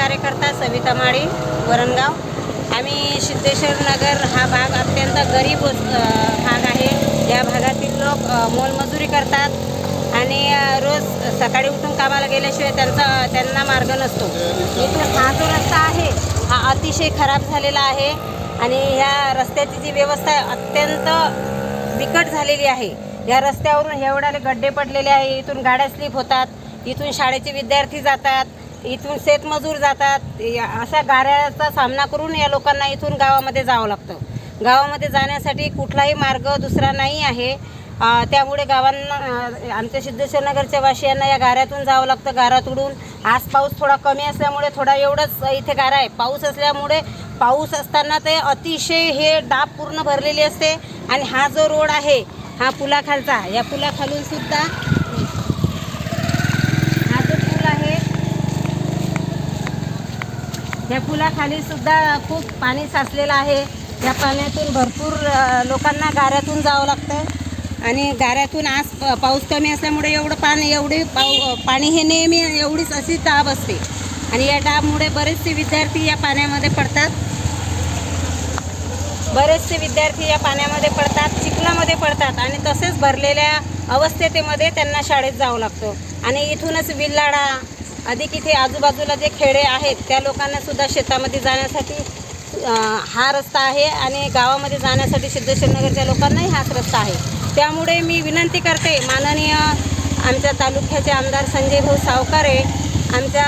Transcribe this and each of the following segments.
कार्यकर्ता सविता माळी वरणगाव. आम्ही सिद्धेश्वर नगर हा भाग अत्यंत गरीब भाग आहे. या भागातील लोक मोलमजुरी करतात आणि रोज सकाळी उठून कामाला गेल्याशिवाय त्यांचा त्यांना मार्ग नसतो. इथून हा जो रस्ता आहे हा अतिशय खराब झालेला आहे आणि ह्या रस्त्याची जी व्यवस्था अत्यंत बिकट झालेली आहे. या रस्त्यावरून एवढ्याले गड्डे पडलेले आहे इथून गाड्या स्लिप होतात इथून शाळेचे विद्यार्थी जातात इथून शेतमजूर जातात. या- अशा गाऱ्याचा सामना करून या लोकांना इथून गावामध्ये जावं लागतं. गावामध्ये जाण्यासाठी कुठलाही मार्ग दुसरा नाही आहे. त्यामुळे गावांना आमच्या सिद्धेश्वरनगरच्या वासियांना या गाऱ्यातून जावं लागतं गारा तुडून आज पाऊस थोडा कमी असल्यामुळे थोडा एवढंच इथे गारा आहे. पाऊस असल्यामुळे पाऊस असताना ते अतिशय हे डाब पूर्ण भरलेली असते. आणि हा जो रोड आहे हा पुलाखालचा या पुलाखालून सुद्धा हा जो पूल आहे या पुलाखाली सुद्धा खूप पाणी साचलेलं आहे. या पाण्यातून भरपूर लोकांना गाऱ्यातून जावं लागतं आणि गाऱ्यातून आज प- पाऊस कमी असल्यामुळे एवढं पाणी एवढी पाऊ पाणी हे नेहमी एवढीच अशी डाब असते. आणि या डाबमुळे बरेचसे विद्यार्थी या पाण्यामध्ये पडतात. बरेचसे विद्यार्थी या पाण्यामध्ये पडतात चिखलामध्ये पडतात आणि तसेच भरलेल्या अवस्थेतेमध्ये त्यांना शाळेत जावं लागतं. आणि इथूनच विल्लाडा अधिक इथे आजूबाजूला जे खेडे आहेत त्या लोकांना सुद्धा शेतामध्ये जाण्यासाठी हा रस्ता आहे आणि गावामध्ये जाण्यासाठी सिद्धेश्वरनगरच्या लोकांनाही हाच रस्ता आहे. त्यामुळे मी विनंती करते माननीय आमच्या तालुक्याचे आमदार संजय भाऊ सावकारे आमच्या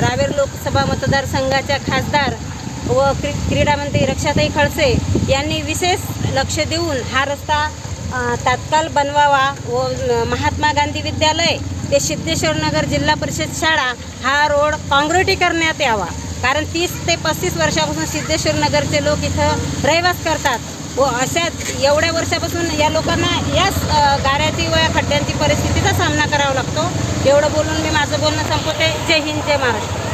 रावेर लोकसभा मतदारसंघाच्या खासदार व क्री क्रीडामंत्री रक्षाताई खडसे यांनी विशेष लक्ष देऊन हा रस्ता तात्काळ बनवावा व महात्मा गांधी विद्यालय ते सिद्धेश्वर नगर जिल्हा परिषद शाळा हा रोड काँग्रेटीकरण्यात यावा. कारण तीस ते पस्तीस वर्षापासून सिद्धेश्वर नगरचे लोक इथं रहिवास करतात. व अशा एवढ्या वर्षापासून या लोकांना याच गाऱ्याची व या खड्ड्यांची परिस्थितीचा सामना करावा लागतो. एवढं बोलून मी माझं बोलणं संपवते. जय हिंद जय महाराष्ट्र.